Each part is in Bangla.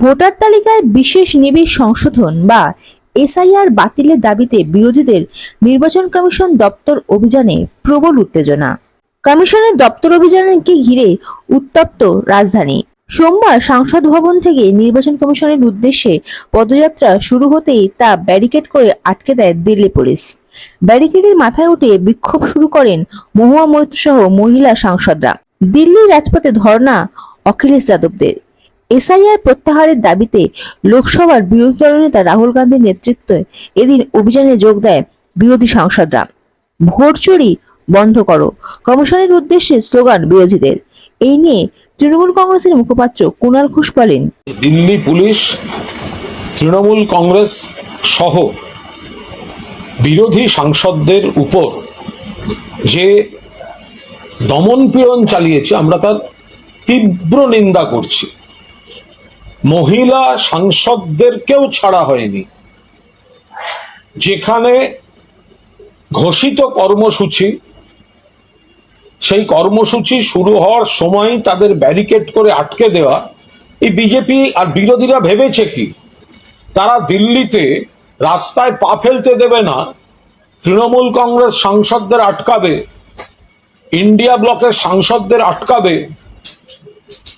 ভোটার তালিকায় বিশেষ নিবিড় সংশোধন বা এসআইআর বাতিলের দাবিতে বিরোধীদের নির্বাচন কমিশন দপ্তর অভিযানে প্রবল উত্তেজনা। কমিশনের দপ্তর অভিযানকে ঘিরে উত্তপ্ত রাজধানী। সোমবার সংসদ ভবন থেকে নির্বাচন কমিশনের উদ্দেশ্যে পদযাত্রা শুরু হতেই তা ব্যারিকেড করে আটকে দেয় দিল্লি পুলিশ। ব্যারিকেডের মাথায় উঠে বিক্ষোভ শুরু করেন মহুয়া মৈত্র সহ মহিলা সাংসদরা। দিল্লির রাজপথে ধর্ণা অখিলেশ যাদবদের। এসআইআর প্রত্যাহারের দাবিতে লোকসভার বিরোধী দলনেতা রাহুল গান্ধীর নেতৃত্বে এদিন অভিযানে যোগ দেয় বিরোধী সাংসদরা। ভোট চুরি বন্ধ করো, কমিশনের উদ্দেশ্যে স্লোগান বিরোধীদের। এই নিয়ে তৃণমূল কংগ্রেসের মুখপাত্র কুণাল ঘোষ বলেন, দিল্লি পুলিশ, তৃণমূল কংগ্রেস সহ বিরোধী সাংসদদের উপর যে দমনপীড়ন চালিয়েছে, আমরা তার তীব্র নিন্দা করছি। মহিলা সাংসদদেরকেও ছাড়া হয়নি। যেখানে ঘোষিত কর্মসূচি, সেই কর্মসূচি শুরু হওয়ার সময় তাদের ব্যারিকেড করে আটকে দেওয়া। এই বিজেপি আর বিরোধীরা ভেবেছে কি, তারা দিল্লিতে রাস্তায় পা ফেলতে দেবে না, তৃণমূল কংগ্রেস সাংসদদের আটকাবে, ইন্ডিয়া ব্লকের সাংসদদের আটকাবে,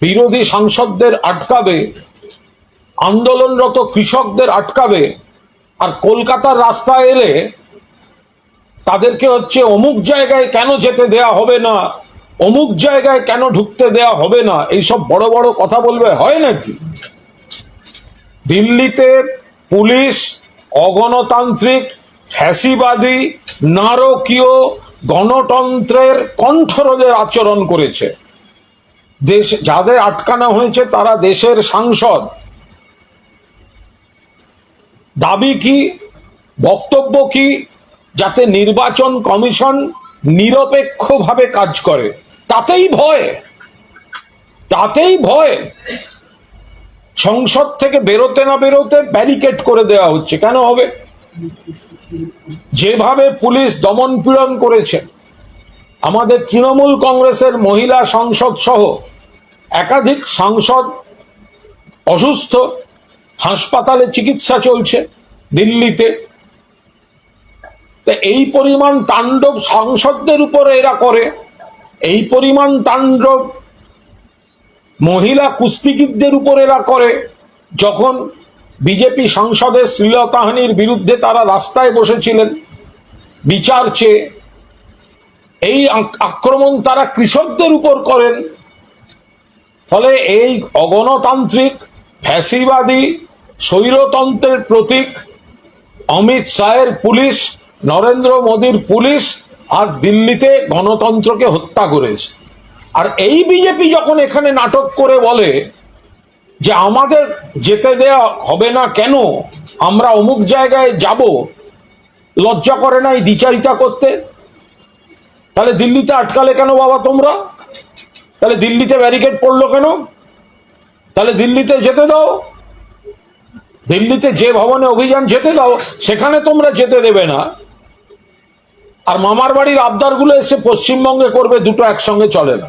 বিরোধী সাংসদদের আটকাবে আন্দোলনরত কৃষকদের আটকাবে আর কলকাতার রাস্তায় এলে তাদেরকে হচ্ছে অমুক জায়গায় কেন যেতে দেয়া হবে না, অমুক জায়গায় কেন ঢুকতে দেয়া হবে না, এইসব বড় বড় কথা বলবে, হয় নাকি? দিল্লিতে পুলিশ, অগণতান্ত্রিক, ফ্যাসিবাদী, নারকীয় গণতন্ত্রের কণ্ঠরোধের আচরণ করেছে। দেশ, যাদের আটকানো হয়েছে তারা দেশের সাংসদ। দাবি কি, বক্তব্য কি, যাতে নির্বাচন কমিশন নিরপেক্ষভাবে কাজ করে। তাতেই ভয়। তাতেই ভয়। সংসদ থেকে বেরোতে না বেরোতে ব্যারিকেড করে দেওয়া হচ্ছে। কেন হবে? যেভাবে পুলিশ দমন পীড়ন করেছে, আমাদের তৃণমূল কংগ্রেসের মহিলা সংসদ সহ একাধিক সাংসদ অসুস্থ হাসপাতালে চিকিৎসা চলছে দিল্লিতে। এই পরিমাণ তাণ্ডব সংসদদের উপরে এরা করে। এই পরিমাণ তাণ্ডব মহিলা কুস্তিগীরদের উপর এরা করে। যখন বিজেপি সংসদের শ্লীলতাহানির বিরুদ্ধে তারা রাস্তায় বসেছিলেন বিচার চেয়ে, এই আক- আক্রমণ তারা কৃষকদের উপর করেন। ফলে এই অগণতান্ত্রিক ফ্যাসিবাদী স্বৈরতন্ত্রের প্রতীক অমিত শাহের পুলিশ, নরেন্দ্র মোদীর পুলিশ আজ দিল্লিতে গণতন্ত্রকে হত্যা করেছে। আর এই বিজেপি যখন এখানে নাটক করে বলে যে আমাদের যেতে দেয়া হবে না কেন, আমরা অমুক জায়গায় যাব, লজ্জা করে না এই দ্বিচারিতা করতে? তাহলে দিল্লিতে আটকালে কেন বাবা তোমরা? তাহলে দিল্লিতে ব্যারিকেড পড়ল কেন? তাহলে দিল্লিতে যেতে দাও। দিল্লিতে যে ভবনে অভিযান যেতে দাও, সেখানে তোমরা যেতে দেবে না। আর মামার বাড়ির আবদারগুলো এসে পশ্চিমবঙ্গে করবে, দুটো একসঙ্গে চলে না।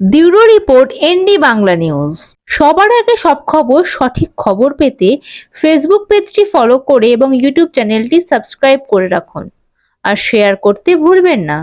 Bureau report, ND Bangla news. সবার আগে সব খবর, সঠিক খবর পেতে ফেসবুক পেজটি ফলো করে এবং ইউটিউব চ্যানেলটি সাবস্ক্রাইব করে রাখুন। আর শেয়ার করতে ভুলবেন না।